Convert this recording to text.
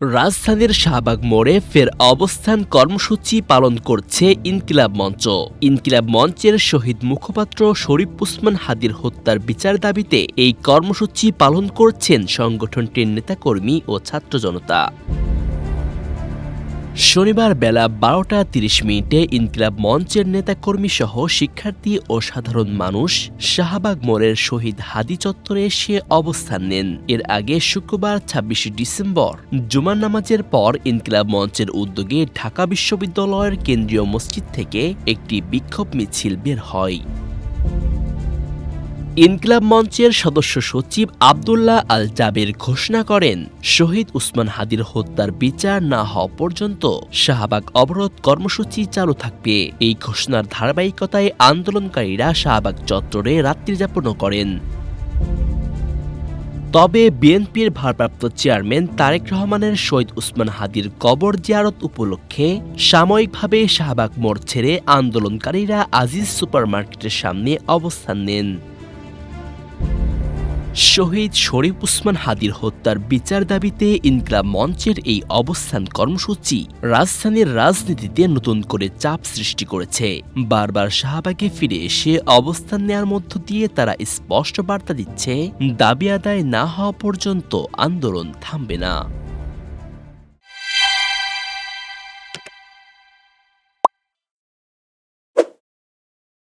রাজধানীর শাহবাগ মোড়ে ফের অবস্থান কর্মসূচি পালন করছে ইনকিলাব মঞ্চ। ইনকিলাব মঞ্চের শহীদ মুখপাত্র শরীফ উসমান হাদির হত্যার বিচার দাবিতে এই কর্মসূচি পালন করছেন সংগঠনটির নেতাকর্মী ও ছাত্র জনতা। শনিবার বেলা বারোটা তিরিশ মিনিটে ইনকিলাব মঞ্চের নেতাকর্মী সহ শিক্ষার্থী ও সাধারণ মানুষ শাহবাগ মোড়ের শহীদ হাদি চত্বরে এসে অবস্থান নেন। এর আগে শুক্রবার ছাব্বিশে ডিসেম্বর জুমার নামাজের পর ইনকিলাব মঞ্চের উদ্যোগে ঢাকা বিশ্ববিদ্যালয়ের কেন্দ্রীয় মসজিদ থেকে একটি বিক্ষোভ মিছিল বের হয়। ইনকিলাব মঞ্চের সদস্য সচিব আবদুল্লাহ আল জাবের ঘোষণা করেন, শহীদ উসমান হাদির হত্যার বিচার না হওয়া পর্যন্ত শাহবাগ অবরোধ কর্মসূচি চালু থাকবে। এই ঘোষণার ধারাবাহিকতায় আন্দোলনকারীরা শাহবাগ চত্বরে রাত্রিযাপনও করেন। তবে বিএনপির ভারপ্রাপ্ত চেয়ারম্যান তারেক রহমানের শহীদ উসমান হাদির কবর জিয়ারত উপলক্ষে সাময়িকভাবে শাহবাগ মোড় ছেড়ে আন্দোলনকারীরা আজিজ সুপারমার্কেটের সামনে অবস্থান নেন। শহীদ শরীফ উসমান হাদির হত্যার বিচার দাবিতে ইনকলাব মঞ্চের এই অবস্থান কর্মসূচি রাজধানীর রাজনীতিতে নতুন করে চাপ সৃষ্টি করেছে। বারবার শাহবাগে ফিরে এসে অবস্থান নেয়ার মধ্য দিয়ে তারা স্পষ্ট বার্তা দিচ্ছে, দাবি আদায় না হওয়া পর্যন্ত আন্দোলন থামবে না।